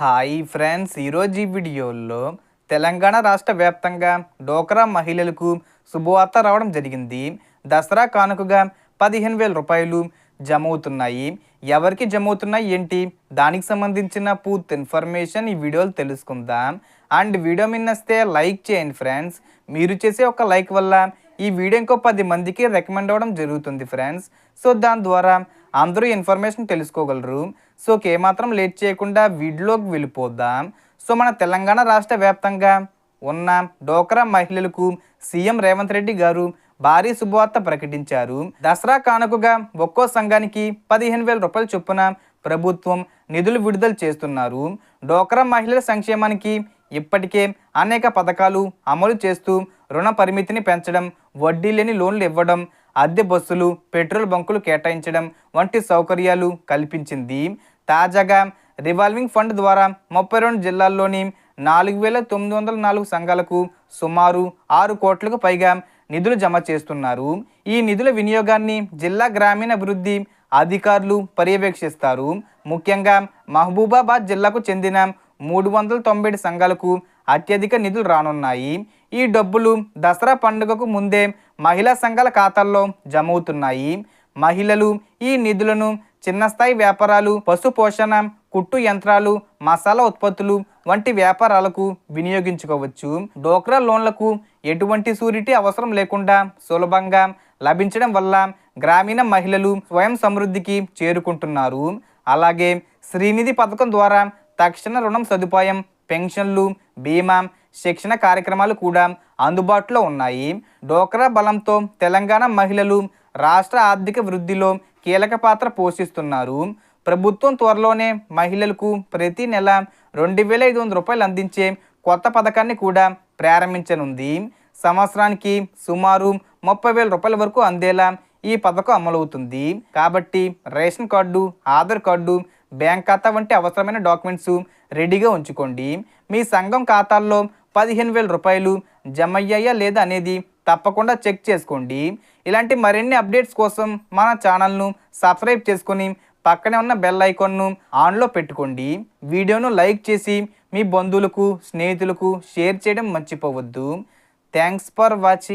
Hi friends ఈరోజు ఈ వీడియోలో తెలంగాణ రాష్ట్ర వ్యాప్తంగా డోక్రా మహిళలకు శుభవార్త రావడం జరిగింది. దసరా కానుకగా పదిహేను వేల రూపాయలు జమ అవుతున్నాయి ఎవరికి జమ అవుతున్నాయి ఏంటి? దానికి సంబంధించిన పూర్తి ఇన్ఫర్మేషన్ ఈ వీడియోలో తెలుసుకుందాం. అండ్ వీడియో మిన్నస్తే లైక్ చేయండి ఫ్రెండ్స్. మీరు చేసే ఒక లైక్ వల్ల ఈ వీడియో ఇంకో పది మందికి రికమెండ్ అవ్వడం జరుగుతుంది ఫ్రెండ్స్. సో దాని ద్వారా అందరూ ఇన్ఫర్మేషన్ తెలుసుకోగలరు. సో ఏమాత్రం లేట్ చేయకుండా వీడియోలోకి వెళ్ళిపోద్దాం సో మన తెలంగాణ రాష్ట్ర వ్యాప్తంగా ఉన్న డోక్రా మహిళలకు సీఎం రేవంత్ రెడ్డి గారు భారీ శుభవార్త ప్రకటించారు. దసరా కానుకగా ఒక్కో సంఘానికి పదిహేను వేల రూపాయల చొప్పున ప్రభుత్వం నిధులు విడుదల చేస్తున్నారు. డోక్రా మహిళల సంక్షేమానికి ఇప్పటికే అనేక పథకాలు అమలు చేస్తూ రుణ పరిమితిని పెంచడం వడ్డీ లేని లోన్లు ఇవ్వడం అద్దె బస్సులు పెట్రోల్ బంకులు కేటాయించడం వంటి సౌకర్యాలు కల్పించింది. తాజాగా రివాల్వింగ్ ఫండ్ ద్వారా ముప్పై రెండు జిల్లాల్లోని నాలుగు వేల తొమ్మిది వందల నాలుగు సంఘాలకు సుమారు ఆరు కోట్లకు పైగా నిధులు జమ చేస్తున్నారు. ఈ నిధుల వినియోగాన్ని జిల్లా గ్రామీణాభివృద్ధి అధికారులు పర్యవేక్షిస్తారు. ముఖ్యంగా మహబూబాబాద్ జిల్లాకు చెందిన మూడు వందల తొంభై సంఘాలకు అత్యధిక నిధులు రానున్నాయి. ఈ డబ్బులు దసరా పండుగకు ముందే మహిళా సంఘాల ఖాతాల్లో జమ అవుతున్నాయి మహిళలు ఈ నిధులను చిన్న స్థాయి వ్యాపారాలు పశు పోషణ కుట్టు యంత్రాలు మసాలా ఉత్పత్తులు వంటి వ్యాపారాలకు వినియోగించుకోవచ్చు. డోక్రా లోన్లకు ఎటువంటి సూరిటీ అవసరం లేకుండా సులభంగా లభించడం వల్ల గ్రామీణ మహిళలు స్వయం సమృద్ధికి చేరుకుంటున్నారు. అలాగే శ్రీనిధి పథకం ద్వారా తక్షణ రుణం సదుపాయం పెన్షన్లు బీమా శిక్షణ కార్యక్రమాలు కూడా అందుబాటులో ఉన్నాయి. డోక్రా బలంతో తెలంగాణ మహిళలు రాష్ట్ర ఆర్థిక వృద్ధిలో కీలక పాత్ర పోషిస్తున్నారు. ప్రభుత్వం త్వరలోనే మహిళలకు ప్రతి నెల రెండు వేల ఐదు వందల రూపాయలు అందించే కొత్త పథకాన్ని కూడా ప్రారంభించనుంది. సంవత్సరానికి సుమారు ముప్పై వేల రూపాయల వరకు అందేలా ఈ పథకం అమలవుతుంది. కాబట్టి ration card Aadhaar card bank ఖాతా వంటి అవసరమైన డాక్యుమెంట్స్ రెడీగా ఉంచుకోండి. మీ సంఘం ఖాతాల్లో పదిహేను వేల రూపాయలు జమ అయ్యాయా లేదా అనేది తప్పకుండా చెక్ చేసుకోండి. ఇలాంటి మరిన్ని అప్డేట్స్ కోసం మన ఛానల్ను సబ్స్క్రైబ్ చేసుకొని పక్కనే ఉన్న బెల్ ఐకాన్ను ఆన్లో పెట్టుకోండి. వీడియోను లైక్ చేసి మీ బంధువులకు స్నేహితులకు షేర్ చేయడం మర్చిపోవద్దు. Thanks for watching.